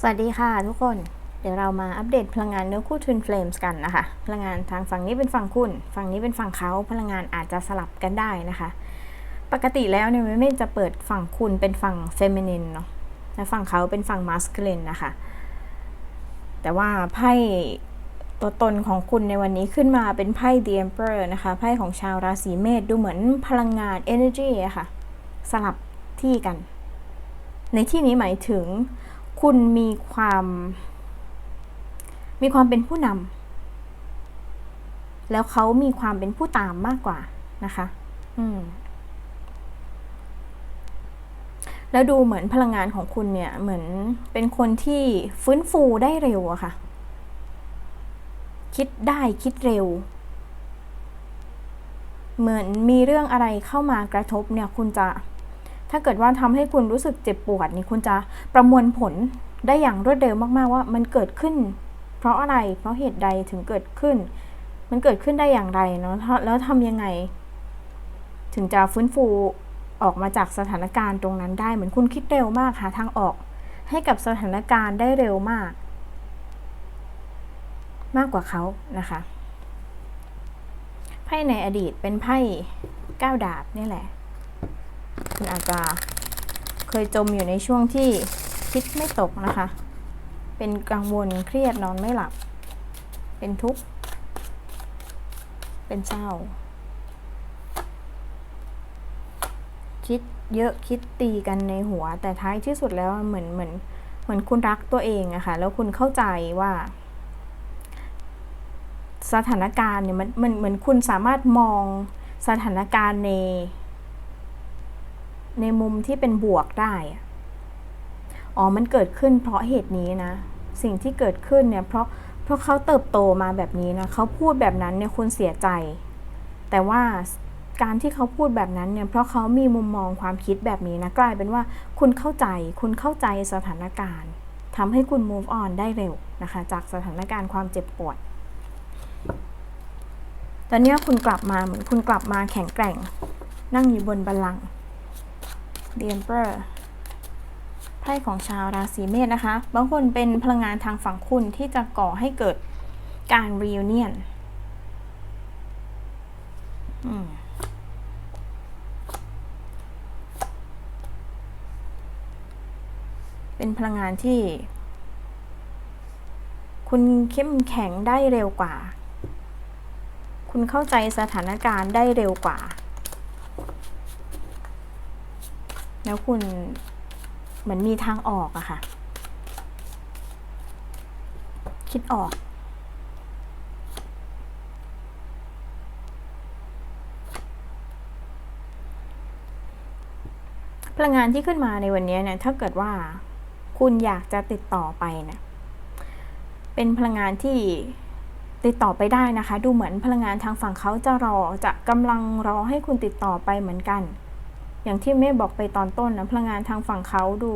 สวัสดีค่ะทุกคน เดี๋ยวเรามาอัปเดตพลังงานเนื้อคู่ Twin Flames กันนะคะ พลังงานทางฝั่งนี้เป็นฝั่งคุณ ฝั่งนี้เป็นฝั่งเขาพลังงานอาจจะสลับกันได้นะคะ ปกติแล้วเนี่ยไม่จะเปิดฝั่งคุณเป็นฝั่งเฟมินินเนาะและฝั่งเขาเป็นฝั่งมาสคูลินนะคะ แต่ว่าไพ่ตัวตนของคุณในวันนี้ขึ้นมาเป็นไพ่ The Emperor นะคะไพ่ของชาวราศีเมษดูเหมือนพลังงาน energy อะค่ะ สลับที่กัน ในที่นี้หมายถึง คุณมีความ มีความเป็นผู้นำแล้วเขามีความเป็นผู้ตามมากกว่านะคะ อืมแล้วดูเหมือนพลังงานของคุณเนี่ยเหมือนเป็นคนที่ฟื้นฟูได้เร็วอะค่ะ คิดได้คิดเร็ว เหมือนมีเรื่องอะไรเข้ามากระทบเนี่ยคุณจะ ถ้าเกิดว่าทำให้คุณรู้สึกเจ็บปวดนี่คุณจะประมวลผลได้อย่างรวดเร็วมากๆว่ามันเกิดขึ้น เพราะอะไร เพราะเหตุใดถึงเกิดขึ้น มันเกิดขึ้นได้อย่างไรเนาะแล้วทำยังไง ถึงจะฟื้นฟูออกมาจากสถานการณ์ตรงนั้นได้ เหมือนคุณคิดเร็วมากหาทางออก ให้กับสถานการณ์ได้เร็วมาก มากกว่าเขานะคะไพ่ในอดีตเป็นไพ่ก้าวดาบนี่แหละ คุณอาจจะเคยจมอยู่ในช่วงที่คิดไม่ตกนะคะ เป็นกังวลเครียดนอนไม่หลับ เป็นทุกข์ เป็นเศร้า คิดเยอะคิดตีกันในหัว แต่ท้ายที่สุดแล้วเหมือนเหมือนเหมือนคุณรักตัวเองอะคะ่ะ แล้วคุณเข้าใจว่า สถานการณ์เนี่ยมันมันเหมือนคุณสามารถมองสถานการณ์ใน ในมุมที่เป็นบวกได้ อ๋อ มันเกิดขึ้นเพราะเหตุนี้นะ สิ่งที่เกิดขึ้นเนี่ยเพราะเพราะเขาเติบโตมาแบบนี้นะเขาพูดแบบนั้นเนี่ยคุณเสียใจ แต่ว่าการที่เขาพูดแบบนั้นเนี่ยเพราะเขามีมุมมองความคิดแบบนี้นะกลายเป็นว่าคุณเข้าใจ คุณเข้าใจสถานการณ์ทำให้คุณ move on ได้เร็วนะคะ จากสถานการณ์ความเจ็บปวดตอนนี้คุณกลับมาเหมือนคุณกลับมาแข็งแกร่ง นั่งอยู่บนบัลลังก์ The Emperor ไพ่ของชาวราศีเมษนะคะ บางคนเป็นพลังงานทางฝั่งคุณที่จะก่อให้เกิดการ reunion เป็นพลังงานที่ คุณเข้มแข็งได้เร็วกว่า คุณเข้าใจสถานการณ์ได้เร็วกว่า แล้วคุณเหมือนมีทางออกอะค่ะ คิดออกพลังงานที่ขึ้นมาในวันนี้เนี่ยถ้าเกิดว่าคุณอยากจะติดต่อไปเนี่ยเป็นพลังงานที่ติดต่อไปได้นะคะ ดูเหมือนพลังงานทางฝั่งเขาจะรอจะกำลังรอให้คุณติดต่อไปเหมือนกัน อย่างที่แม่บอกไปตอนต้นนะพลังงานทางฝั่งเขาดู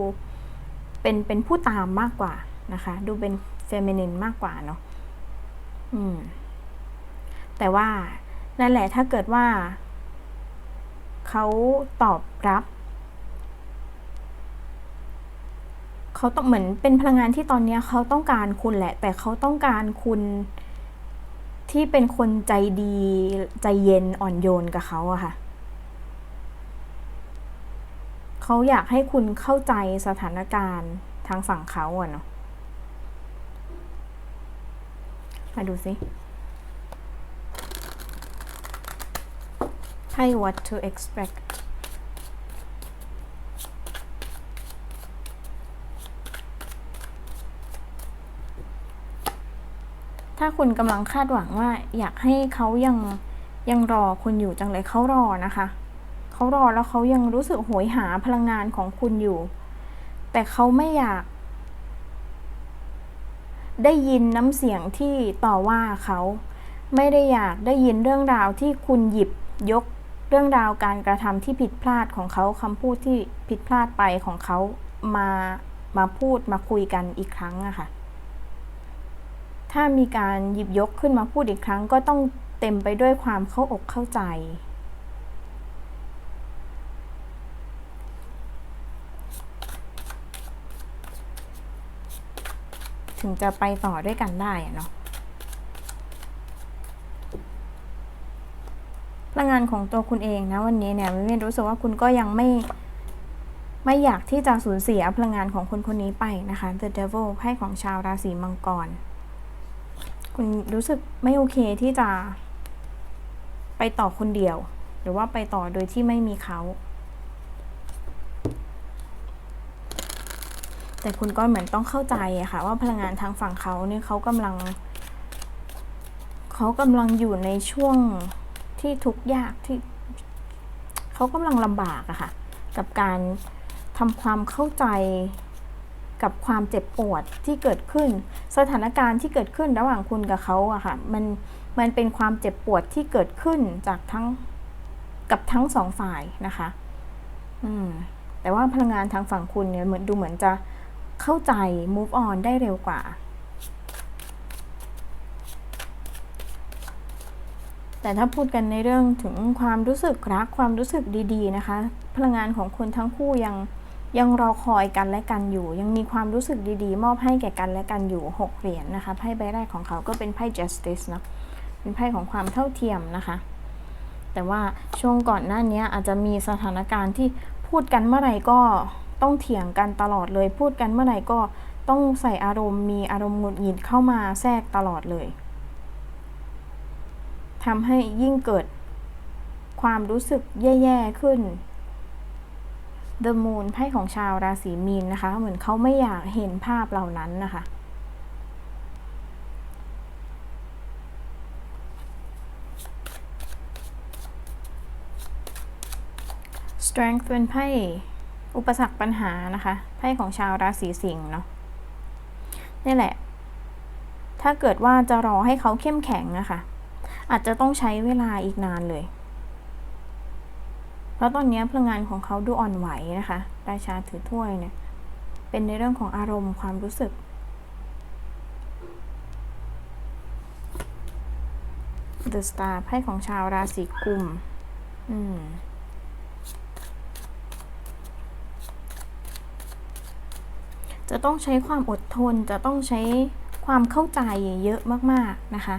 เป็นเป็นผู้ตามมากกว่านะคะ ดูเป็นเฟมินินมากกว่าเนาะอืม แต่ว่านั่นแหละถ้าเกิดว่า เขาตอบรับ เขาต้องเหมือนเป็นพลังงานที่ตอนนี้เขาต้องการคุณแหละ แต่เขาต้องการคุณที่เป็นคนใจดีใจเย็นอ่อนโยนกับเขาอะค่ะ เขาอยากให้คุณเข้าใจสถานการณ์ทางฝั่งเขาอะเนาะมาดูสิให้ what to expect ถ้าคุณกำลังคาดหวังว่าอยากให้เขายังยังรอคุณอยู่จังเลยเขารอนะคะ เขารอแล้วเขายังรู้สึกโหยหาพลังงานของคุณอยู่ แต่เขาไม่อยาก ได้ยินน้ำเสียงที่ต่อว่าเขา ไม่ได้อยากได้ยินเรื่องราวที่คุณหยิบยกเรื่องราวการกระทำที่ผิดพลาดของเขาคำพูดที่ผิดพลาดไปของเขามามาพูดมาคุยกันอีกครั้งอะค่ะ ถ้ามีการหยิบยกขึ้นมาพูดอีกครั้ง ก็ต้องเต็มไปด้วยความเข้าอกเข้าใจ ถึงจะไปต่อด้วยกันได้เนาะพลังงานของตัวคุณเองนะวันนี้เนี่ยวิเวนรู้สึกว่าคุณก็ยังไม่ ไม่อยากที่จะสูญเสียพลังงานของคนคนนี้ไปนะคะ The Devil ไพ่ของชาวราศีมังกร คุณรู้สึกไม่โอเคที่จะ ไปต่อคนเดียว หรือว่าไปต่อโดยที่ไม่มีเขา แต่คุณก็เหมือนต้องเข้าใจอะค่ะ ว่าพลังงานทางฝั่งเขาเนี่ยเขากำลัง เขากำลังอยู่ในช่วงที่ทุกข์ยากที่เขากำลังลำบากอะค่ะ กับการทำความเข้าใจกับความเจ็บปวดที่เกิดขึ้น สถานการณ์ที่เกิดขึ้นระหว่างคุณกับเขาอะค่ะมันมันเป็นความเจ็บปวดที่เกิดขึ้นจากทั้งกับทั้งสองฝ่ายนะคะ อืมแต่ว่าพลังงานทางฝั่งคุณเนี่ยเหมือนดูเหมือนจะ เข้าใจ move on ได้เร็วกว่า แต่ถ้าพูดกันในเรื่องถึงความรู้สึกรักความรู้สึกดี ๆ นะคะ พลังงานของคุณทั้งคู่ยังยังรอคอยกันและกันอยู่ ยังมีความรู้สึกดีๆ มอบให้แก่กันและกันอยู่ 6 เหรียญนนะคะไพ่ใบแรกของเขาก็เป็นไพ่ justice เนาะเป็นไพ่ของความเท่าเทียมนะคะ แต่ว่าช่วงก่อนหน้านี้อาจจะมีสถานการณ์ที่พูดกันเมื่อไหร่ก็ ต้องเถียงกันตลอดเลย พูดกันเมื่อไหร่ก็ต้องใส่อารมณ์มีอารมณ์หงุดหงิดเข้ามาแทรกตลอดเลยทำให้ยิ่งเกิดความรู้สึกแย่ๆขึ้น The Moon ไพ่ของชาวราศีมีนนะคะ เหมือนเขาไม่อยากเห็นภาพเหล่านั้นนะคะ Strength เป็นไพ่ อุปสรรคปัญหานะคะไพ่ของชาวราศีสิงห์เนาะนี่แหละ ถ้าเกิดว่าจะรอให้เขาเข้มแข็งนะคะอาจจะต้องใช้เวลาอีกนานเลย เพราะตอนนี้พลังงานของเขาดูอ่อนไหวนะคะราชาถือถ้วยเนี่ย เป็นในเรื่องของอารมณ์ความรู้สึก The Star ไพ่ของชาวราศีกุม อืม จะต้องใช้ความอดทน จะต้องใช้ความเข้าใจเยอะมาก ๆ นะคะ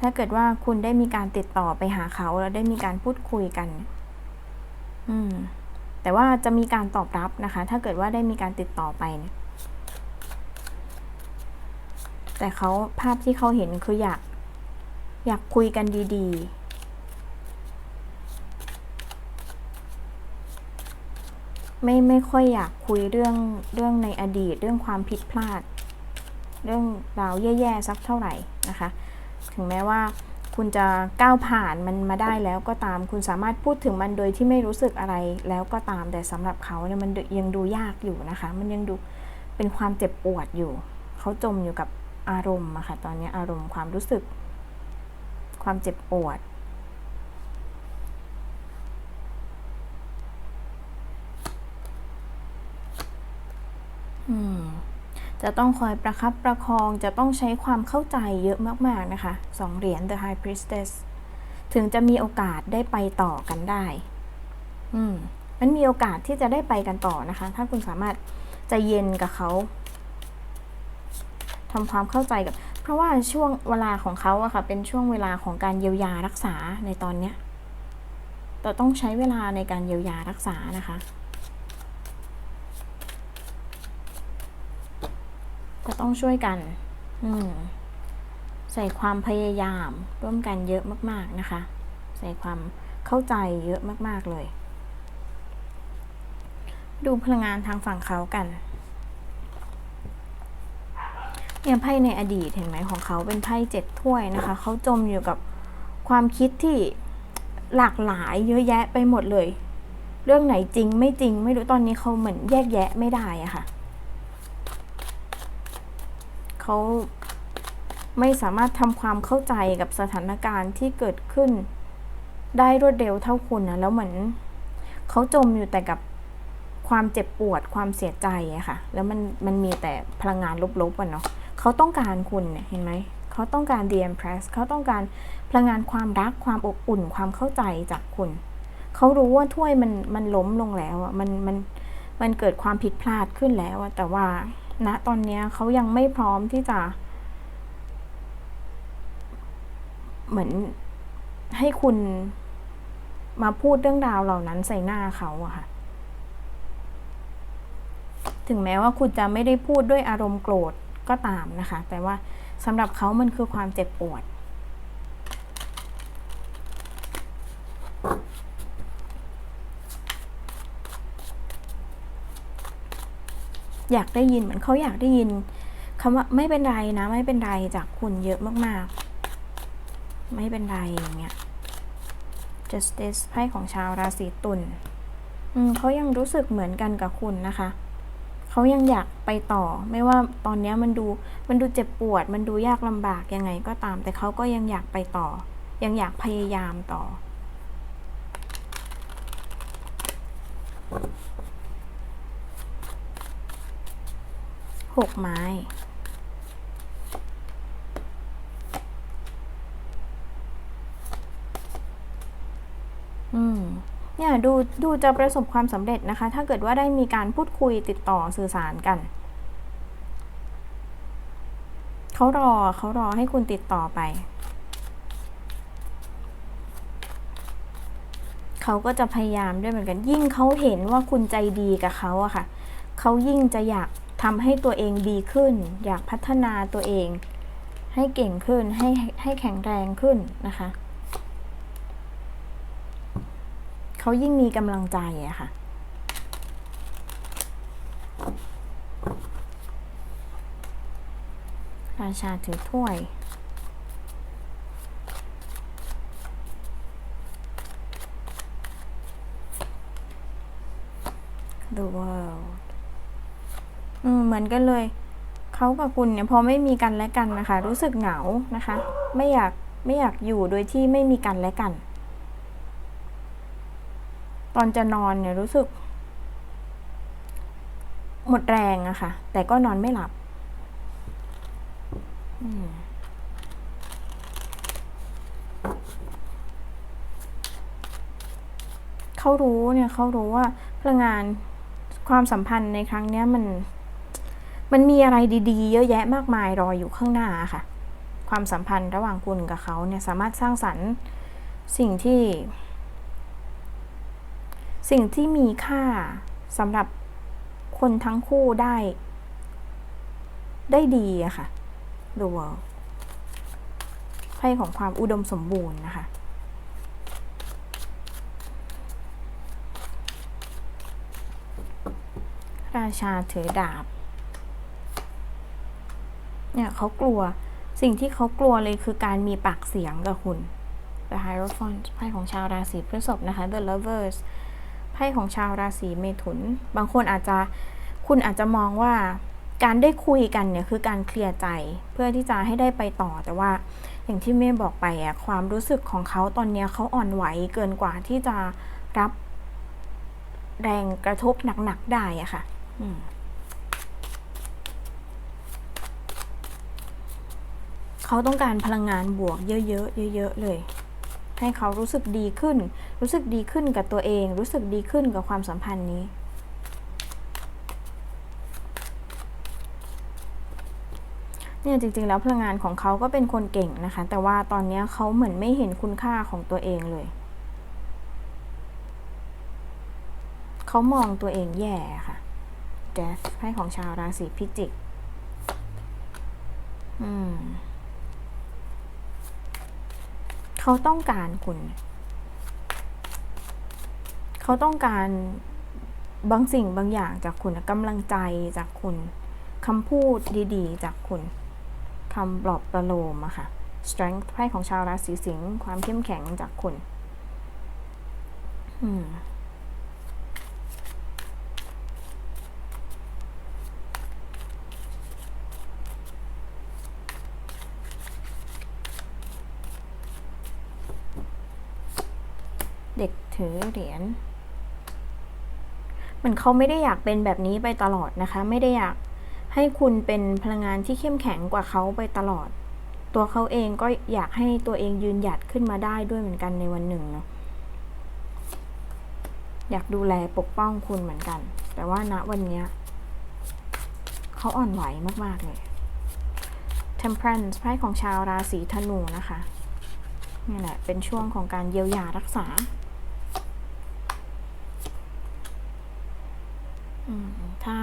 ถ้าเกิดว่าคุณได้มีการติดต่อไปหาเขา แล้วได้มีการพูดคุยกัน อืม แต่ว่าจะมีการตอบรับนะคะ ถ้าเกิดว่าได้มีการติดต่อไปเนี่ย แต่เขาภาพที่เขาเห็นคืออยาก อยากคุยกันดี ๆ ไม่ไม่ค่อยอยากคุยเรื่องเรื่องในอดีต เรื่องความผิดพลาด เรื่องราวแย่ๆสักเท่าไหร่นะคะ ถึงแม้ว่าคุณจะก้าวผ่านมันมาได้แล้วก็ตาม คุณสามารถพูดถึงมันโดยที่ไม่รู้สึกอะไรแล้วก็ตาม แต่สำหรับเขาเนี่ยมันยังดูยากอยู่นะคะ มันยังดูเป็นความเจ็บปวดอยู่ เขาจมอยู่กับอารมณ์อะค่ะ ตอนนี้อารมณ์ความรู้สึก ความเจ็บปวด จะต้องคอยประคับประคองจะต้องใช้ความเข้าใจเยอะมาก ๆ นะคะสองเหรียญ The High Priestess ถึงจะมีโอกาสได้ไปต่อกันได้ อืม มันมีโอกาสที่จะได้ไปกันต่อนะคะ ถ้าคุณสามารถใจเย็นกับเขาทำความเข้าใจกับ เพราะว่าช่วงเวลาของเขาอะค่ะ เป็นช่วงเวลาของการเยียวยารักษาในตอนเนี้ยแต่ต้องใช้เวลาในการเยียวยารักษานะคะ จะต้องช่วยกัน อืม ใส่ความพยายาม ร่วมกันเยอะมาก ๆนะคะ ใส่ความเข้าใจเยอะมาก ๆเลย ดูพลังงานทางฝั่งเขากันเนี่ยไพ่ในอดีตเห็นไหมของเขาเป็นไพ่เจ็ดถ้วยนะคะ เขาจมอยู่กับความคิดที่หลากหลายเยอะแยะไปหมดเลย เรื่องไหนจริงไม่จริงไม่รู้ตอนนี้เขาเหมือนแยกแยะไม่ได้อะค่ะ เขาไม่สามารถทำความเข้าใจกับสถานการณ์ที่เกิดขึ้น ได้รวดเร็วเท่าคุณนะแล้วเหมือนเขาจมอยู่แต่กับความเจ็บปวดความเสียใจอะค่ะ แล้วมันมันมีแต่พลังงานลบๆอะเนาะเขาต้องการคุณเนี่ยเห็นไหมเขาต้องการ the empress เขาต้องการพลังงานความรักความอบอุ่นความเข้าใจจากคุณ เขารู้ว่าถ้วยมันมันล้มลงแล้วอะมันมันมันเกิดความผิดพลาดขึ้นแล้วอะแต่ว่า ณตอนนี้เขายังไม่พร้อมที่จะ เหมือนให้คุณมาพูดเรื่องราวเหล่านั้นใส่หน้าเขาอะค่ะ ถึงแม้ว่าคุณจะไม่ได้พูดด้วยอารมณ์โกรธก็ตามนะคะ แต่ว่าสำหรับเขามันคือความเจ็บปวด อยากได้ยินเหมือนเขาอยากได้ยินคำว่าไม่เป็นไรนะ ไม่เป็นไรจากคุณเยอะมากๆ ไม่เป็นไรอย่างเงี้ย justice ไพ่ของชาวราศีตุลอืมเขายังรู้สึกเหมือนกันกับคุณนะคะเขายังอยากไปต่อ ไม่ว่าตอนนี้มันดูมันดูเจ็บปวด มันดูยากลำบากยังไงก็ตาม แต่เขาก็ยังอยากไปต่อ ยังอยากพยายามต่อ หกไม้ อืม เนี่ยดูดูจะประสบความสำเร็จนะคะ ถ้าเกิดว่าได้มีการพูดคุยติดต่อสื่อสารกัน เขารอเขารอให้คุณติดต่อไป เขาก็จะพยายามด้วยเหมือนกัน ยิ่งเขาเห็นว่าคุณใจดีกับเขาอะค่ะ เขายิ่งจะอยาก ทำให้ตัวเองดีขึ้น อยากพัฒนาตัวเอง ให้เก่งขึ้นให้ให้แข็งแรงขึ้นนะคะเขายิ่งมีกำลังใจอะค่ะราชาถือถ้วย The world อืมเหมือนกันเลย เขากับคุณเนี่ยพอไม่มีกันและกันนะคะ รู้สึกเหงานะคะ ไม่อยากไม่อยากอยู่โดยที่ไม่มีกันและกัน ตอนจะนอนเนี่ยรู้สึก หมดแรงอะค่ะ แต่ก็นอนไม่หลับอืมเขารู้เนี่ยเขารู้ว่าพลังงานความสัมพันธ์ในครั้งเนี้ยมัน มันมีอะไรดีๆ เยอะแยะมากมายรออยู่ข้างหน้าค่ะ ความสัมพันธ์ระหว่างคุณกับเขาเนี่ยสามารถสร้างสรรค์สิ่งที่ สิ่งที่มีค่าสำหรับคนทั้งคู่ได้ ได้ดีอะค่ะ The World ไพ่ของความอุดมสมบูรณ์นะคะราชาถือดาบ เนี่ยเขากลัวสิ่งที่เขากลัวเลยคือการมีปากเสียงกับคุณ The Hierophant ไพ่ของชาวราศีพฤษภนะคะ The Lovers ไพ่ของชาวราศีเมถุน บางคนอาจจะคุณอาจจะมองว่าการได้คุยกันเนี่ยคือการเคลียร์ใจเพื่อที่จะให้ได้ไปต่อแต่ว่าอย่างที่เมย์บอกไปอะความรู้สึกของเขาตอนนี้เขาอ่อนไหวเกินกว่าที่จะรับแรงกระทบหนักๆได้อะค่ะ อืม เขาต้องการพลังงานบวกเยอะๆเยอะๆเลย ให้เขารู้สึกดีขึ้น รู้สึกดีขึ้นกับตัวเอง รู้สึกดีขึ้นกับความสัมพันธ์นี้เนี่ยจริงๆแล้วพลังงานของเขาก็เป็นคนเก่งนะคะ แต่ว่าตอนนี้เขาเหมือนไม่เห็นคุณค่าของตัวเองเลย เขามองตัวเองแย่ค่ะ Death ไพ่ของชาวราศีพิจิก อืม เขาต้องการคุณ เขาต้องการบางสิ่งบางอย่างจากคุณกำลังใจจากคุณคำพูดดีๆ จากคุณคำปลอบประโลมอะค่ะ strength ไพ่ของชาวราศีสิงห์ความเข้มแข็งจากคุณ อืม ถือเหรียญเหมือนเขาไม่ได้อยากเป็นแบบนี้ไปตลอดนะคะ ไม่ได้อยากให้คุณเป็นพลังงานที่เข้มแข็งกว่าเขาไปตลอด ตัวเขาเองก็อยากให้ตัวเองยืนหยัดขึ้นมาได้ด้วยเหมือนกันในวันหนึ่งเนาะอยากดูแลปกป้องคุณเหมือนกัน แต่ว่าณวันนี้เขเขาอ่อนไหวมาก ๆ เลย Temperance ไพ่ของชาวราศีธนูนะคะ นี่แหละ เป็นช่วงของการเยียวยารักษา ถ้า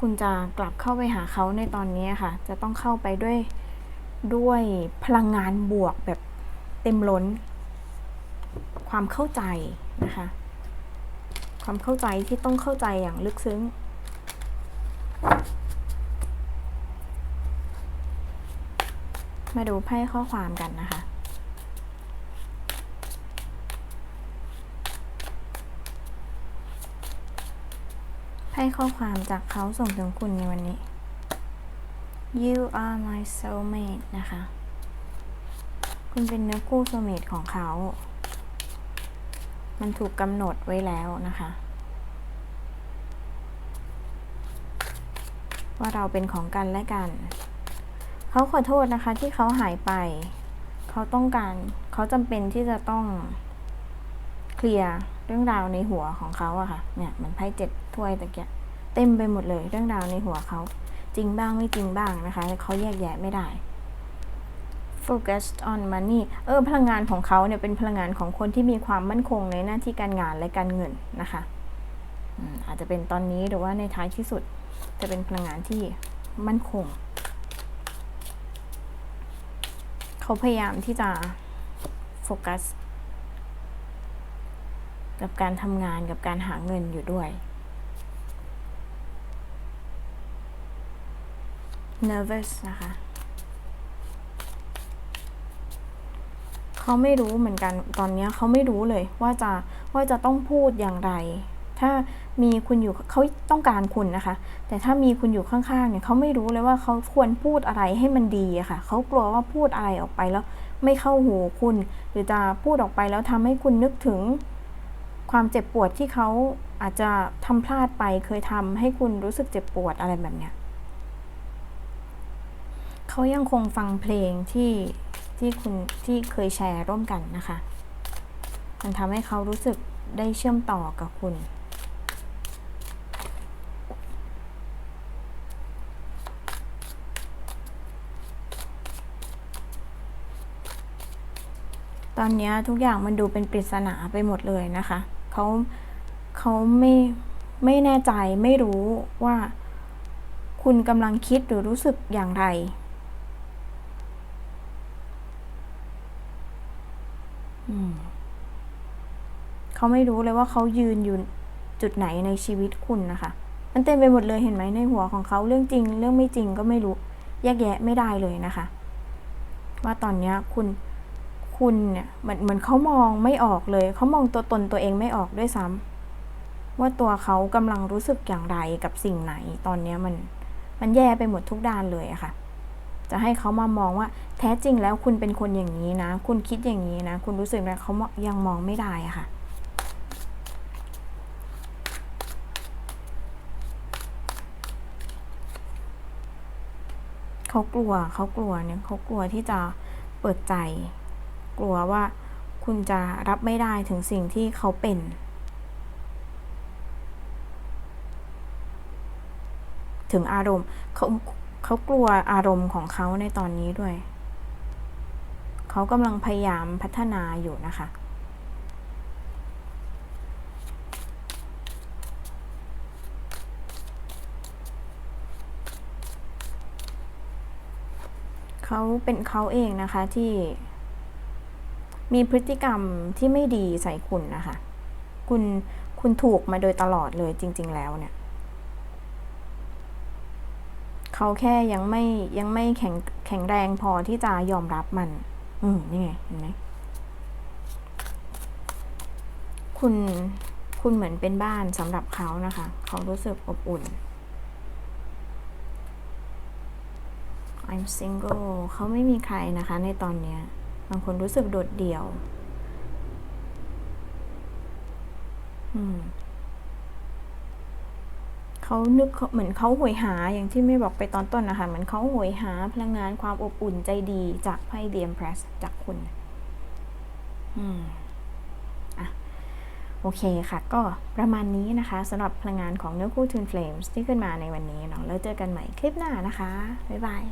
คุณจะกลับเข้าไปหาเขาในตอนนี้ค่ะ จะต้องเข้าไปด้วยด้วยพลังงานบวกแบบเต็มล้น ความเข้าใจนะคะ ความเข้าใจที่ต้องเข้าใจอย่างลึกซึ้ง มาดูไพ่ข้อความกันนะคะ ไพ่ข้อความจากเขาส่งถึงคุณในวันนี้ You are my soulmate นะคะ คุณเป็นเนื้อคู่ soulmate ของเขา มันถูกกำหนดไว้แล้วนะคะ ว่าเราเป็นของกันและกัน เขาขอโทษนะคะที่เขาหายไป เขาต้องการ เขาจำเป็นที่จะต้องเคลียร์เรื่องราวในหัวของเขาอะค่ะ เนี่ยมันไพ่เจ็ด ถ้วยตะเกียเต็มไปหมดเลยเรื่องราวในหัวเขาจริงบ้างไม่จริงบ้างนะคะเขาแยกแยะไม่ได้ focused on money เออพลังงานของเขาเนี่ยเป็นพลังงานของคนที่มีความมั่นคงในหน้าที่การงานและการเงินนะคะอาจจะเป็นตอนนี้หรือว่าในท้ายที่สุดจะเป็นพลังงานที่มั่นคง เขาพยายามที่จะโฟกัสกับการทำงานกับการหาเงินอยู่ด้วย nervous นะคะ เขาไม่รู้เหมือนกันตอนนี้เขาไม่รู้เลยว่าจะว่าจะต้องพูดอย่างไร ถ้ามีคุณอยู่เขาต้องการคุณนะคะ แต่ถ้ามีคุณอยู่ข้างๆเนี่ยเขาไม่รู้เลยว่าเขาควรพูดอะไรให้มันดีอะคะ่ะเขากลัวว่าพูดอะไรออกไปแล้วไม่เข้าหูคุณ หรือจะพูดออกไปแล้วทำให้คุณนึกถึงความเจ็บปวดที่เขาอาจจะทำพลาดไปเคยทำให้คุณรู้สึกเจ็บปวดอะไรแบบเนี้ย เขายังคงฟังเพลงที่ที่คุณที่เคยแชร์ร่วมกันนะคะ มันทำให้เขารู้สึกได้เชื่อมต่อกับคุณ ตอนนี้ทุกอย่างมันดูเป็นปริศนาไปหมดเลยนะคะ เขาเขาไม่ไม่แน่ใจไม่รู้ว่าคุณกำลังคิดหรือรู้สึกอย่างไร เขาไม่รู้เลยว่าเขายืนอยู่จุดไหนในชีวิตคุณนะคะ มันเต็มไปหมดเลยเห็นไหมในหัวของเขาเรื่องจริง เรื่องไม่จริงก็ไม่รู้แยกแยะไม่ได้เลยนะคะ ว่าตอนนี้คุณคุณเนี่ยเหมือนเหมือนเขามองไม่ออกเลย เขามองตัวตนตัวเองไม่ออกด้วยซ้ำว่าตัวเขากำลังรู้สึกอย่างไรกับสิ่งไหน ตอนนี้มันมันแย่ไปหมดทุกด้านเลยอะค่ะ จะให้เขามามองว่า แท้จริงแล้วคุณเป็นคนอย่างนี้นะ คุณคิดอย่างนี้นะ คุณรู้สึกนะเขายังมองไม่ได้อะค่ะ เขากลัวเขากลัวเนี่ยเขากลัวที่จะเปิดใจ กลัวว่าคุณจะรับไม่ได้ถึงสิ่งที่เขาเป็นถึงอารมณ์เขาเขากลัวอารมณ์ของเขาในตอนนี้ด้วย เขากำลังพยายามพัฒนาอยู่นะคะ เขาเป็นเขาเองนะคะที่มีพฤติกรรมที่ไม่ดีใส่คุณนะคะ คุณคุณถูกมาโดยตลอดเลยจริง ๆ แล้วเนี่ย เขาแค่ยังไม่ยังไม่แข็งแข็งแรงพอที่จะยอมรับมัน อืมนี่ไงเห็นไหมคุณคุณเหมือนเป็นบ้านสำหรับเขานะคะ เขารู้สึกอบอุ่น I'm single เขาไม่มีใครนะคะ ในตอนนี้บางคนรู้สึกโดดเดี่ยว อืมเขานึกเหมือนเขาหวยหาอย่างที่ไม่บอกไปตอนต้นนะคะ เหมือนเขาหวยหาพลังงานความอบอุ่นใจดีจากไพ่เดียมเพรสจากคุณ อืมอะโอเคค่ะ ก็ประมาณนี้นะคะสำหรับพลังงานของเนื้อคู่ Twin Flames ที่ขึ้นมาในวันนี้เนาะแล้วเจอกันใหม่คลิปหน้านะคะ บ๊ายบาย